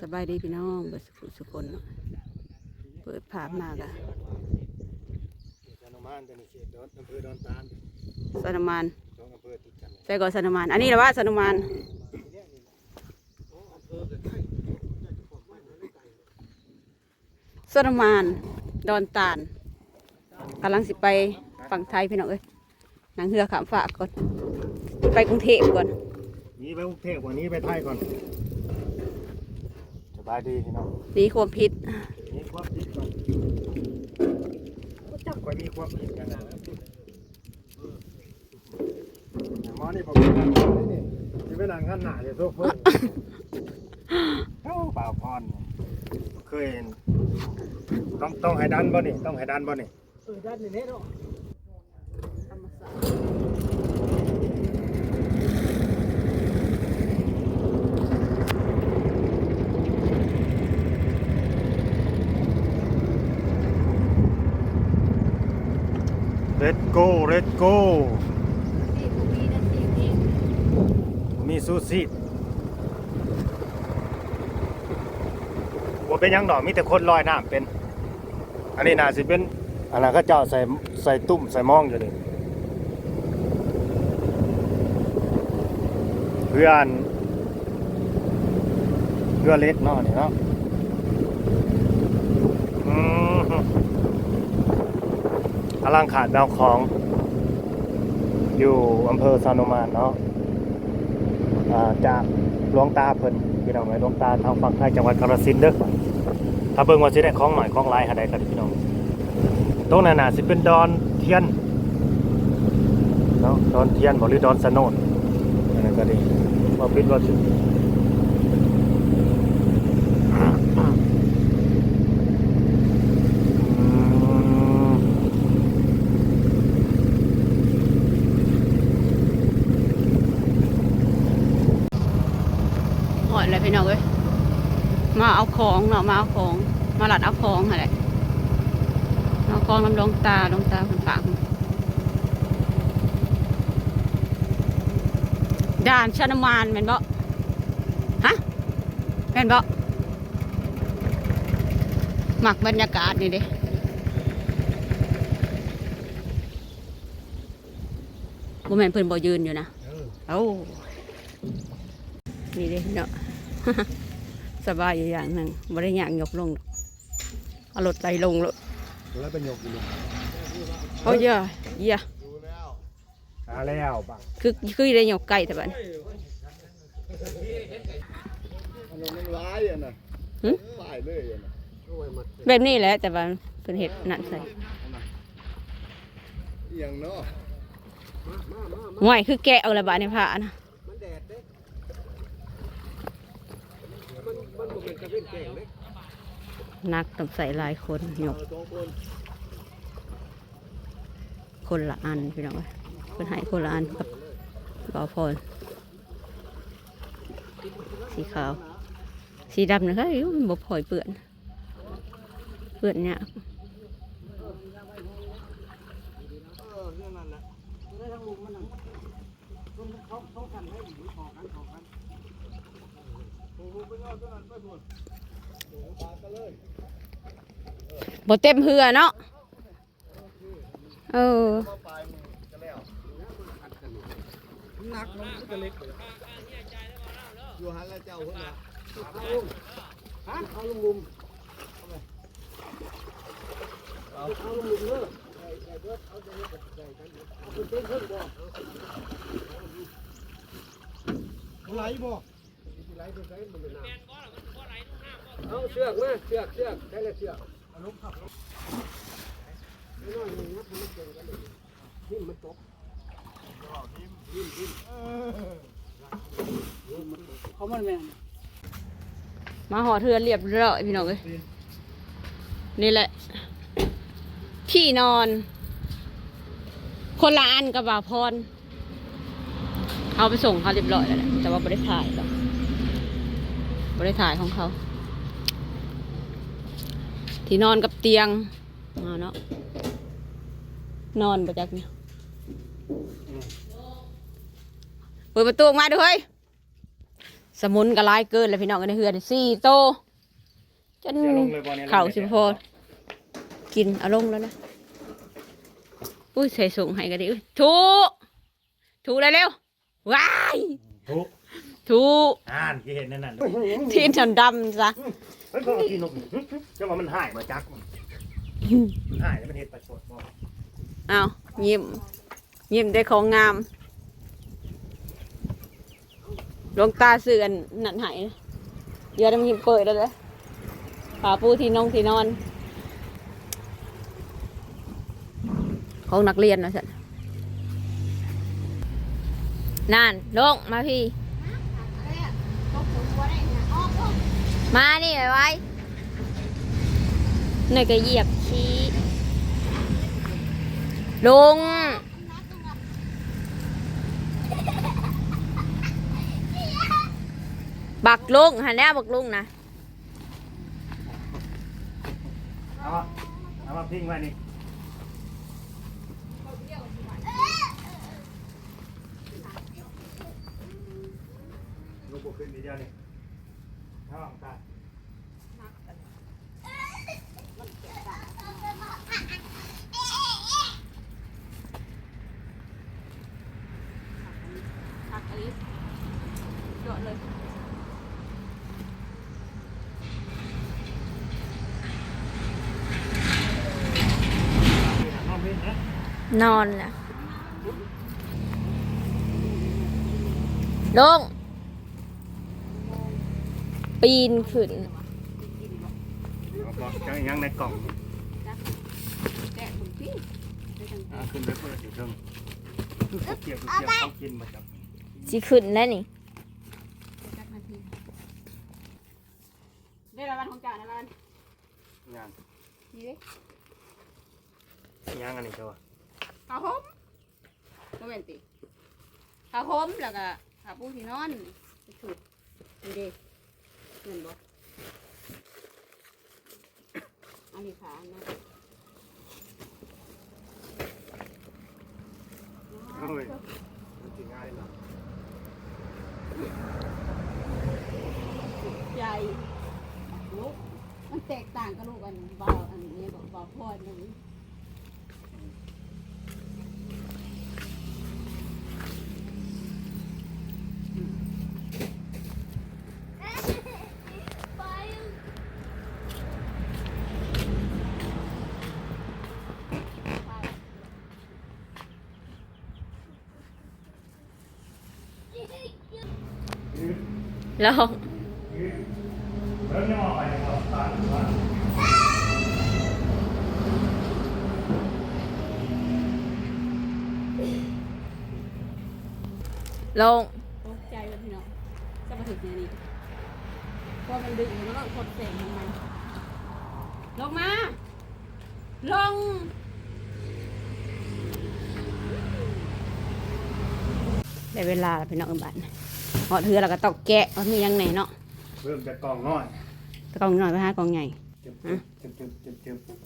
สบายดีพี่น้องเบิดสุขสุขคนเนาะเปิดภาพมากอะสนุมานตัวนี้เขตดอนอำเภอดอนตาลสนมานสองอำเภอติดกันใส่ก่อนสนมาน อันนี้แหละว่าสนมานสนมานดอนตาลกำลังสิไปฝั่งไทยพี่น้องเอ้ยนางเรือขามฝากก่อน ไปกรุงเทพก่อนหนี้ไปกรุงเทพกว่านี้ไปไทยก่อนส บายดีพี่น้องหนีความผิดมีความผิดก่อนจับกว่ามีความผิดยังไงหมอนี่ผมเป็นนั่งนี่จะไปนั่งขั้นหน้าเดี๋ยวโซ่เพิ่มเอ้าเปล่าพรเคยเห็นต้องต้องให้ดันบ่นี่ต้องให้ดันบ่นี่เลตโก้เลต โก้มีซูซี่ว่าเป็นยังดอกมีแต่คนลอยน้ำเป็น อันนี้น่าสิเป็นอันนั้นเขาเจ้าใส่ใส่ตุ่มใส่มองอยู่นี่เพื่อนเพื่อเล็กเนาะนี่เนาะอืม กำลังขาดแมวของ อยู่อำเภอซานมานเนาะจากหลวงตาเพิ่นพี่น้องไว้หลวงตาทางฝั่งไทยจังหวัดกาฬสินธุ์เด้อถ้าเบิ่งว่าสิได้ของหน่อยของหลายหาใดกันพี่น้องตรงนั้นน่ะสิเป็นดอนเทียนเนาะดอนเทียนบ่หรือดอนสะโนดอันนั้นก็ดีว่าเป็นว่าสิอืม หอดเลยพี่น้องเอ้ยมาเอา ของเนาะมาเอาของ มาหลัดเอาของอะไรเอาของน้ำดวงตาดวงตาคนปากด่านชนมานแม่นบ่ฮะแม่นบ่หมักบรรยากาศนี่เด้บ่แม่นเพิ่นบ่ยืนอยู่นะเออเอ้านี่เด้เนาะ สบายอยู่อย่างหนึ่งไม่ได้ย่างยกลงเอารถใจลงแล้วแล้วเป็นหยกอยู่นี่โอ้ยเยอะเยอะหาแล้วป่ะคือคือได้ยกไก่แต่บัดมันร้ายอะนะหึตายเลยอะนะแบบนี้แหละแต่ว่าเป็นเห็ดนั่นใส่อย่างเนาะห่วยคือแกะเอาละบาดในผ้านะ มันแดดเด้มันมั นักต้องใส่หลายคนหยก คนละอันพี่น้องเอ้ยเพิ่นให้คนละอันกับบ่าวพรสีขาว สีดำนะคะมันบ่พอยเปื้อนเปื้อนเนี่ยาก บ่เต็มเหือเนาะเออนักมันก็เล็กอยู่หันแล้วเจ้าเพิ่นน่ะฮะเอาลุงมุมเอาลุงมุมเด้อไหลบ่ ไหลไปใช้มันเป็นน้ำเอาเชือกมาเชือกเชือกใช้แล้วเชือกเอาลงขับลงน้อยๆนี่นะมันเก่งกันเลยนี่มมันตกนิ่มนิ่มเขามันแม่มาหอเทือนเรียบร้อยพี่น้องเอ้ยนี่แหละที่นอน คนละอันกับบ่าพร เอาไปส่งเขาเรียบร้อยแล้วแหละแต่ว่าไม่ได้ถ่ายหรอก ไม่ได้ถ่ายของเขา ที่นอนกับเตียงเอาเนาะนอนประจักเนี่ยเปิดประตูออกมาดูเฮ้ยสมุนก็ร้ายเกินเลยพี่น้องกันในเฮือนสี่โตจนจะลงเลยบ่เนี่ยเข่าสิพอกินเอารมณ์แล้วนะอุ้ยใส่ส่งให้กันดิอุ้ยถูถูเลยเร็วว้าย ทุกถูอ่านที่เห็นนั่นน่ะที่ดำดำๆซะเฮ้ยพวกที่นกเจ้าว่ามันหายมาจักมันหายแล้วมันเห็ดประชดบ่เอายิ้มยิ้มได้ของงามดวงตาเสื่อนนั่นหายเดี๋ยวมันยิ้มเปิดแล้วเลยผาปูที่นงที่นอนของนักเรียนนะสันนั่นลงมาพี่ มานี่ไว้ไว้หน่อยก็เหยียบขี้ลง บักลุงหันแล้วบักลุงนะเอามาเอามาพิงไว้นี่ลูกบุกขึ้นทีเดียวนี่ พักอลิสโดดเลยนองพิงนะนอนแล้วลง ปีนขึ้นเอาบอกจังยังในกล่องอ่าขึ้นไปเพื่อสิเพิ่งเกี่ยวกับเกี่ยวต้องกินมาจับสิขึ้นแล้วนี่ได้รางวัลของจ่านะรางวัลงานนี่ดิยังอันนี้เจ้าวะข้าวหอมโมเมนติข้าวหอมแล้วก็ข้าวปูที่นอนถูกนี่ดิ เงินบ่อันนี้ขานะโอ้ยมันสิง่ายเหรอใหญ่ลูกมันแตกต่างกับลูกอันเบาอันนี้บอกเบาพอดหนึ่ง ลองเริ่มยังออกไปก่อนตาลงตกใจเลยพี่น้องจะมาถึงเนี่ยนี่พอมันดึงมันก็กดเสียงของมันลงมา ลงได้เวลาแล้วพี่น้องบ้าน หอดเถือแล้วก็ตอกแกะว่ามีหยังไหนเนาะเริ่มจากกล่องน้อยตะกล่องน้อยไปหากล่องใหญ่จึ๊บจึ๊บจึ๊บจึ๊บจึ๊บจึ๊บ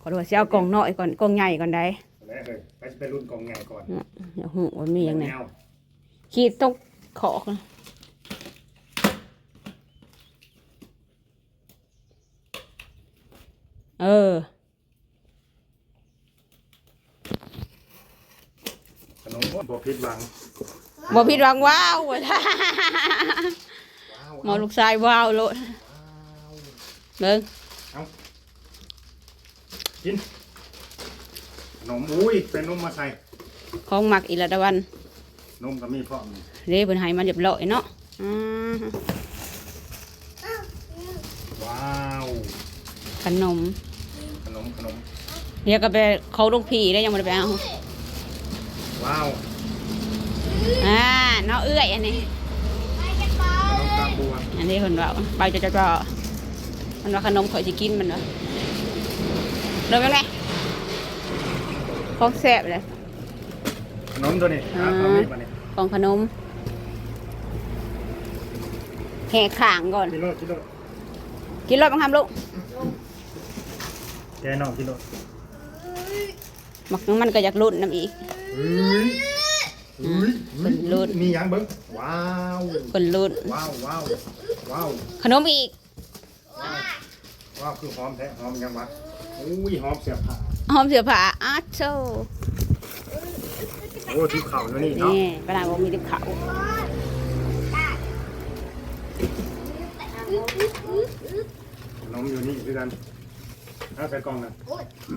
ขอดูว่าสิเอากล่องน้อยก่อนกล่องใหญ่ก่อนได้แล้วเฮ้ยไปจะไปรุ่นกล่องใหญ่ก่อนเดี๋ยวหูว่ามีหยังไหนแนวขีดตกขอกนะเออขนมบ่ผิดหวัง บ่ผิดหวังว้าวว้าวหมอลูกชายว้าวโลดเบิ่งกินขนมอุ้ยเป็นนมมาใส่ของหมักอีละตะวันนมก็มีพร้อมเด้เพิ่นให้มาเรียบร้อยเนาะอือว้าวขนมขนมขนมเดี๋ยวก็ไปเขาลงผีได้ยังบ่ได้ไปเอาว้าว อ่าเนาะเอื้อยอันนี้ขนมตาบัวอันนี้เพิ่นว่าไปจะจะจะมันว่าขนมข่อยสิกินมันว่าเริ่มยังไงของแซ่บเลยขนมตัวนี้อ่าอะเอามีดมาเนี่ยของขนมแหกขางก่อน กิโลกิโลกินรถบังคับลูกแกน้องกิโลหมักมันก็อยากรุ่นน้ำอีก เฮ้ยอืมคนรุ่นมีหยังเบิ้งว้าวคนรุ่นว้าวว้าวว้าวขนมอีกว้าวคือหอมแท้หอมยังวะอุ้ยหอมเสียบผ้าหอมเสือผ้าอาร์ตโชโอ้ที่เข่าอยู่นี่เนาะนี่ปลาบอกมีติบเขาวขนมอยู่นี่คือกันเอาใส่กล่องกัน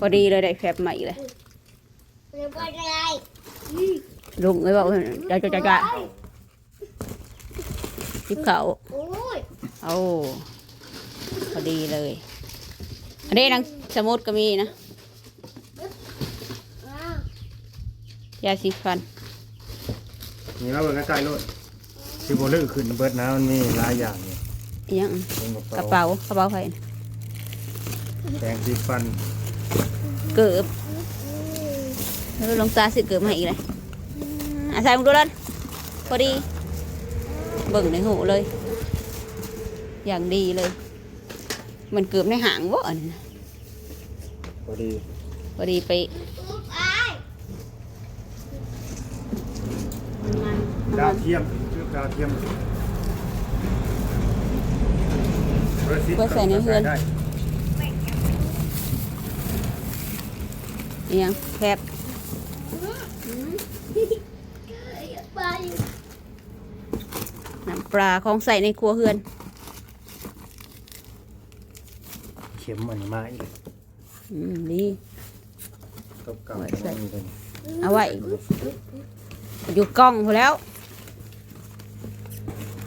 พอดีเลยได้แฟบใหม่เลยเรียกว่าอะไร ลุงเลยบอกว่าจะจะจะจะติบเขาวโอ้ยเอาพอดีเลย อันนี้นังสมุดก็มีนะอ้าวยาสีฟันนี่มาเบิ่งใกล้ๆโลดที่โบลือขึ้นเบิดนะมันมีหลายอย่างนี่อิหยังเป็นกระเป๋ากระเป๋าไฟแปรงสีฟัน เกือบแล้วลงตาสิเกือบมาอีกเลย อะใส่มึงดูแล้วพอดีเบิ่งในหูเลยอย่างดีเลยมันเกือบในหางวะอันนี้นะพอดีพอดีไปอุ๊บอ้ายดาวเทียมคือดาวเทียมไว้ใส่ในเฮือนได้อิหยังแคบ ไปน้ำปลาของใส่ในครัวเฮือน เข็มมันมาอีกอืมดีกับเก่าไว้ใส่มีเลยเอาไว้อยู่กล้องพอแล้ว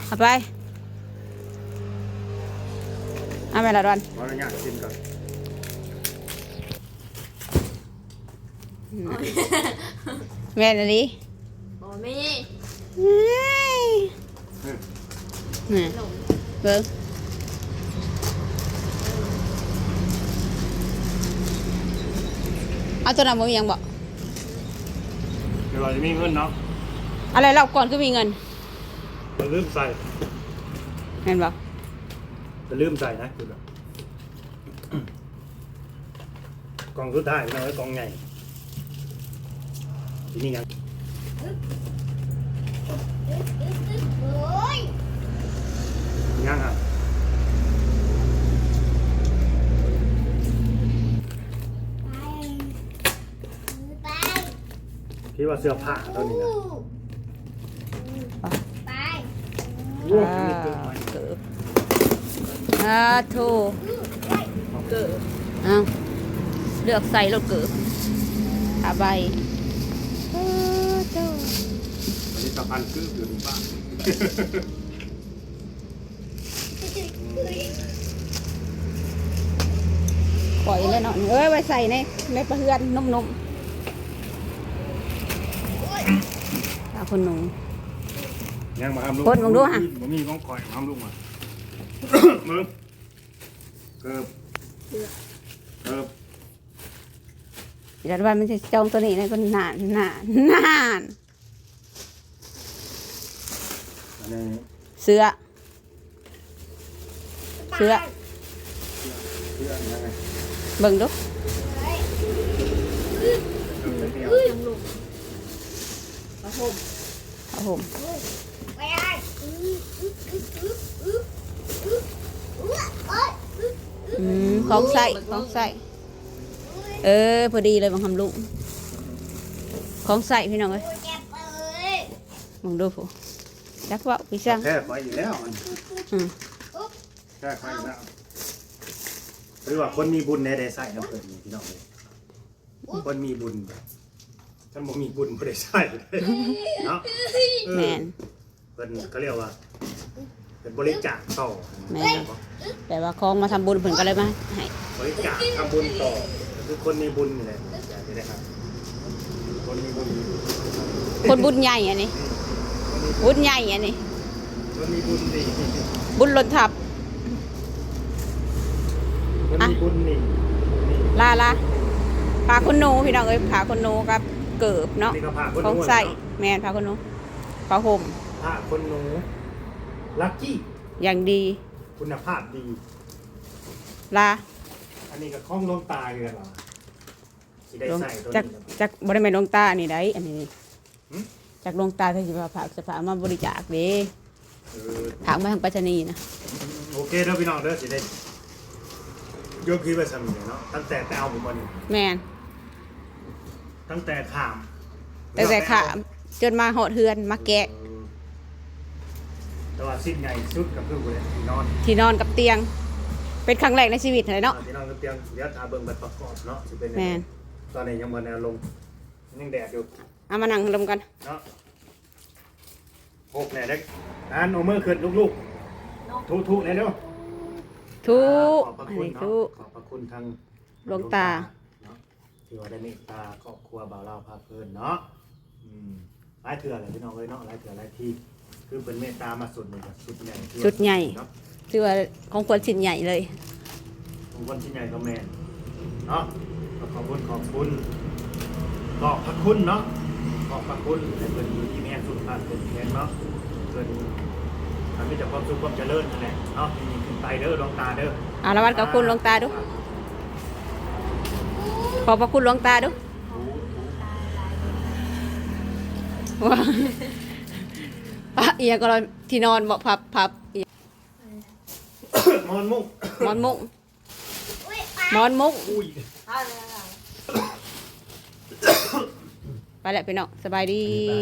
เอาไป เอาไปละดอนขออนุญาตชิมก่อนแม่นอะไร โอ้แม่ นี่เบิ้งเอาตัวนั้นบ่มีหยังบ่เดี๋ยวเราจะมีเงินเนาะอะไรเราก่อนก็มีเงินจะลืมใส่เห็นบ่จะลืมใส่นะคือแบบกล่องสุดท้ายเราไว้กล่องใหญ่ทีนี้ยังโอ้ ยยังอะไปคิดว่าเสื้อผ้าตัวนี้นะไปโอ้อ่ามีเกินไปเกิบอ่าโทเกิบเอาเลือกใส่รถเกิบอาใบเออโธ่ผลิตภัณฑ์คืออยู่ในบ้าน ปล่อยแล้วเนาะเอ้ยไว้ใส่ในในประเฮือนนุ่มๆตาคนหนูยังมาทำลูกคนมึงดูฮะมันมีของคอยทำลูกมามึงเกิบเกิบเดี๋ยววันมันจะจองตัวนี้นะก็นานนานนานอันนี้เสือเสือเสื้อยังไง เบิ่งดูเกิบเดียวเอาผมไปไอ้อืมของใส่ของใส่เออ พอดีเลยบางคำลุงของใส่พี่น้องเอ้ยเจ็บเลยมองดูผู้จักว่าพี่ช่างแท้ไฟอยู่แล้วมันอืมแท้ไฟอยู่แล้ว หรือว่าคนมีบุญในได้ใส่น้ำเพิ่นนี่พี่น้องเลยคนมีบุญท่านบ่มีบุญบ่ได้ใส่เลยเนาะเออแมนเพิ่นเขาเรียกว่าเป็นบริจาคต่อแม่นแต่ว่าของมาทำบุญเพิ่นก็เลยมาให้บริจาคทำบุญต่อคือคนมีบุญนี่แหละอยากจะได้ครับคนมีบุญคนบุญใหญ่อันนี้ บุญใหญ่อันนี้ คนมีบุญดีบุญหล่นทับ คนมีบุญนี่นี่ลาลาพาคนหนูพี่น้องเอ้ยพาคนหนูกับเกิบเนาะนี่ก็พาคนของนู้นใส่เนาะแมนพาคนหนูผ้าห่มพาคนหนูลักกี้อย่างดี คุณภาพดี ลาอันนี้ก็คล้องลงตาเลยเหรอสิได้ลงใส่ตัวจักนี้จักบริเวณดวงตาอันนี้ได้อันนี้หืมจากหลวงตาที่สิว่าฝากสภามาบริจาคเด้เออถามมาทางปัจจนีนะ โอเคเด้อพี่น้องเด้อสิได้ ยกพี่ไปสมิเนาะตั้งแต่ไปเอาผมมานี่แม่นตั้งแต่ข้ามแต่แต่ค่ะจนมาหอดเฮือนมาแกะเออแต่ว่าสิ้นใหญ่สุดกับเพื่อนกูเลยที่นอนที่นอนกับเตียง เป็นครั้งแรกในชีวิตเลยเนาะที่นอนกับเตียงเดี๋ยวทาเบิ่งบัตรประกอบเนาะสิเป็นยังแม่ไงนตอนนี้ยังบ่แนวลงยังแดดอยู่เอามานั่งดมกันเนาะหกแหน่เด็กอ่านโอเมอร์ขึ้นลูกๆทุทุๆเลยเด้อ ทุกขอบพระอันคุณนี้เนาะทุกขอบพระคุณทางหลวงตา เนาะที่ว่าได้เมตตาครอบครัวบ่าวเราพาเพลินเนาะอืมหลายเถื่อเลยพี่น้องเอ้ยเนาะหลายเถื่อหลายที่คือเป็นเมตตามาสุดเลยครับสุดใหญ่ที่ว่าสุดใหญ่ เนาะถือว่าของควรชิ้นใหญ่เลย ของคนที่ใหญ่ก็แม่นเนาะก็ขอบคุณขอบคุณขอบพระคุณเนาะขอบพระคุณในเพิ่นอยู่ที่แม่สุดท้ายเป็นแข็งเนาะเพิ่น ทำให้แต่ความสุขความเจริญนั่นแหละเนาะยิ่งขึ้นไปเด้อดวงตาเด้อเอาละวัดกับคุณหลวงตาดู ขอบพระคุณหลวงตาดูว่าอะเอียก็เราที่นอนบอกพับพับเอียมอนมุกหมอนมุกอุ้ยไปหมอนมุกอุ้ยเอาเลยเอาไปแล้วพี่น้องสบายดีไป